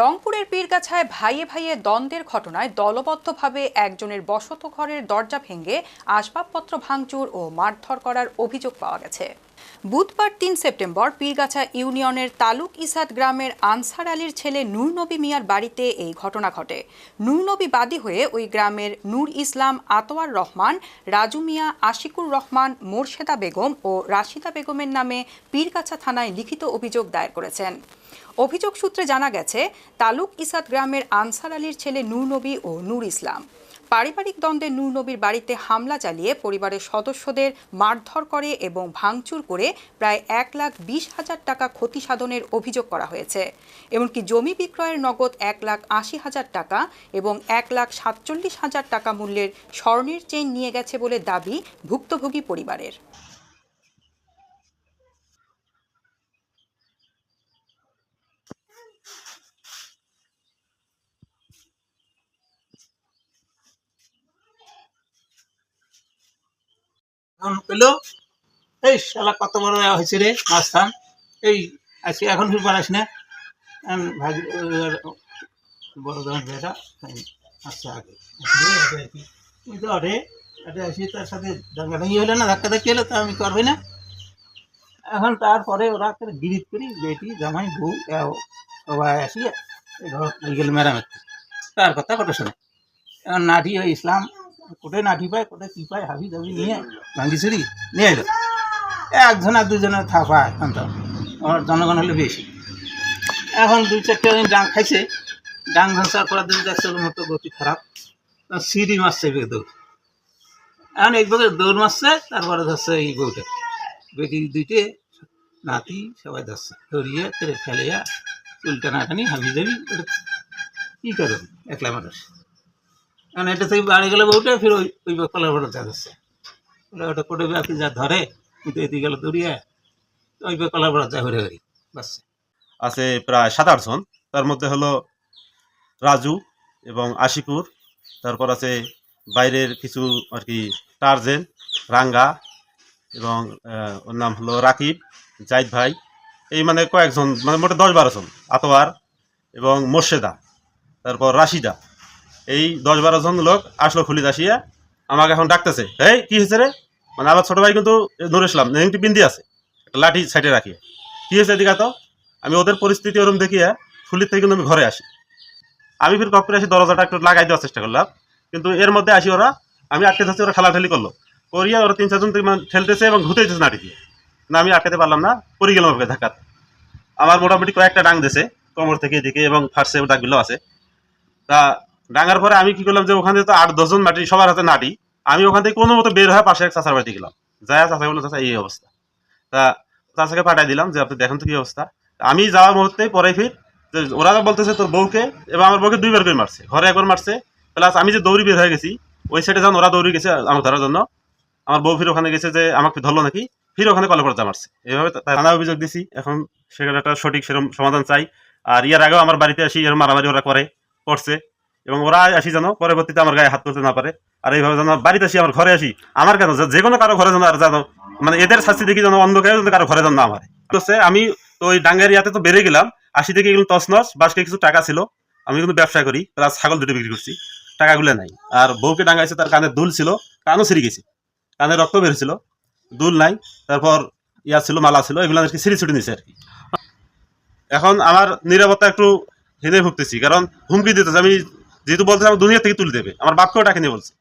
রংপুরের পীরগাছায় ভাইয়ে ভাইয়ে দ্বন্দ্বের ঘটনায় দলবদ্ধভাবে একজনের বসত ঘরের দরজা ভেঙে আসবাবপত্র ভাঙচুর ও মারধর করার অভিযোগ পাওয়া গেছে। বুধবার তিন সেপ্টেম্বর পীরগাছা ইউনিয়নের তালুক ইসাদ গ্রামের আনসার আলীর ছেলে নূর নবী মিয়ার বাড়িতে এই ঘটনা ঘটে। নূর নবী বাদী হয়ে ওই গ্রামের নূর ইসলাম আতোয়ার রহমান, রাজু মিয়া আশিকুর রহমান, মোর্শেদা বেগম ও রাশিদা বেগমের নামে পীরগাছা থানায় লিখিত অভিযোগ দায়ের করেছেন। অভিযোগ সূত্রে জানা গেছে, তালুক ইসাদ গ্রামের আনসার আলীর ছেলে নূর নবী ও নূর ইসলাম। পারিবারিক দ্বন্দ্বে নূর নবীর বাড়িতে হামলা চালিয়ে পরিবারের সদস্যদের মারধর করে এবং ভাঙচুর করে প্রায় এক লাখ বিশ হাজার টাকা ক্ষতি সাধনের অভিযোগ করা হয়েছে। এমনকি জমি বিক্রয়ের নগদ এক লাখ আশি হাজার টাকা এবং এক লাখ সাতচল্লিশ হাজার টাকা মূল্যের স্বর্ণের চেইন নিয়ে গেছে বলে দাবি ভুক্তভোগী পরিবারের। এখন পেল এই শালা কত বড় হয়েছে রে মাস্তান এই, আজকে এখন ফির পারাস না? ভাগ বড় ধরনের বেটা আচ্ছা আগে তুই তো অরে এটা আসি তার সাথে ডাঙ্গাডাঙ্গি হলে না, ধাক্কা ধাক্কি হলে তো আমি করবে না। এখন তারপরে ওরা গিরিত করি, বেটি, জামাই, বউ সবাই আসিয়া ঘর গেল মেরামতি তার কথা কত শোনে? এখন নাটি ওই ইসলাম কোটে নাঠি পায় কোটে কি পায় হাবি দাবি নিয়ে ভাঙ্গি ছুরি নিয়ে এলো। একজনা দুজনে থাপা এখন তো আমার জনগণ হলে বেশি। এখন দুই চারটে ডাং খাইছে ডাং ভাঙার পর দিন দেখছে মতো গতি খারাপ। সিঁড়ি মারছে বেগে। দৌড় এখন এক বছর দৌড় মারছে তারপরে ধরছে এই বউটা। বেটি দুইটে নাতি সবাই ধরছে। ধরিয়ে তেরে ফেলিয়া চুলটা না টানি হাবি যাবি কী করো একলা মানুষ। কারণ এটা থেকে বাড়ি গেলে বউটা ফির ওই ওই কলার বড় যাচ্ছে। ওটা ওটা কোটে ব্যাপী যা ধরে, কিন্তু এদিকে গেলে দৌড়িয়ে ওই কলার বড় যা ঘুরে ঘুরি, বাস। আছে প্রায় সাত আটজন তার মধ্যে হলো রাজু এবং আশিকুর। তারপর আছে বাইরের কিছু আর কি টার্জেন, রাঙ্গা এবং ওর নাম হলো রাকিব, জাইদ ভাই। এই মানে কয়েকজন মানে মোটে দশ বারো জন, আতোয়ার এবং মোর্শেদা। তারপর রাশিদা। এই দশ বারো জন লোক আসলো খুলিত আসিয়া, আমাকে এখন ডাকতেছে, এই, কি হয়েছে রে? মানে আমার ছোট ভাই কিন্তু নুর ইসলাম নেংটি বিন্দি আছে, একটা লাঠি সাইডে রাখিয়ে। কি হয়েছে এদিকে তো আমি ওদের পরিস্থিতি ওরম দেখিয়ে ফুলির থেকে কিন্তু আমি ঘরে আসি। আমি ফির কপরে আসি, দরজাটা একটু লাগাই দেওয়ার চেষ্টা করলাম। কিন্তু এর মধ্যে আসি ওরা, আমি আটকে ধরছি ওরা ঠেলাঠেলি করল। করিয়া ওরা তিন চারজন থেকে ঠেলতেছে এবং ঘুরতেছে নাটি দিয়ে। না আমি আটকাতে পারলাম না, পড়ে গেলাম ওকে ধাক্কাতে। আমার মোটামুটি কয়েকটা ডাং দিছে কোমর থেকে এদিকে এবং ফার্সে ডাকগুলো আছে। তা ডাঙার পরে আমি কি করলাম যে ওখানে তো আট দশজন মাটি, সবার হাতে নাটি আমি ওখান থেকে কোনো মতো বের হয়ে পাশে এক চাষার বাড়িতে গেলাম। যাই চাষা বলল চাষা এই অবস্থা। তা চাষাকে পাঠাই দিলাম যে, আপনি দেখেন তো কি অবস্থা? আমি যাওয়ার মুহূর্তে পরে ফির ওরা বলতেছে তোর বউকে এবং আমার বউকে দুইবার করে মারছে। ঘরে একবার মারছে। প্লাস আমি যে দৌড়ি বের হয়ে গেছি, ওই সাইডে যখন ওরা দৌড়ি গেছে আমাকে ধরার জন্য। আমার বউ ফির ওখানে গেছে যে, আমাকে ধরলো নাকি? ফির ওখানে কলে পর্যা মারছে। এভাবে থানা অভিযোগ দিছি। এখন সেখানে একটা সঠিক সেরকম সমাধান চাই। আর ইয়ার আগেও আমার বাড়িতে আসি এরকম মারামারি ওরা করে, করছে। এবং ওরা আসি যেন, পরবর্তীতে আমার গায়ে হাত তুলতে না পারে। আর এইভাবে যেন বাড়িতে আসি, আমার ঘরে আসি, আমার কেন? যে- কোনো কারও ঘরে যেন আর যেন মানে এদের শাস্তি দেখি যেন অন্য কেউ কারও ঘরে যেন না আমার হচ্ছে আমি তো ওই ডাঙ্গের ইয়াতে তো বেড়ে গেলাম আশি থেকে এগুলো তছনছ, বাসকে কিছু টাকা ছিল, আমি কিন্তু ব্যবসা করি, প্লাস ছাগল দুটো বিক্রি করছি, টাকাগুলো নাই। আর বউকে ডাঙ্গাইছে, তার কানে দুল ছিল, কানও ছিঁড়ে গেছে, কানে রক্ত বেরিয়েছিল দুল নাই, তারপর ইয়া ছিল, মালা ছিল, এগুলো আর কি ছিঁড়ি ছুটি নিছে আর কি। এখন আমার নিরাপত্তা একটু হেনে ভুগতেছি, কারণ হুমকি দিতেছে, আমি যেহেতু বলছে আমার দুনিয়া থেকে তুলে দেবে। আমার বাপকেও টাকা নিয়ে বলছে।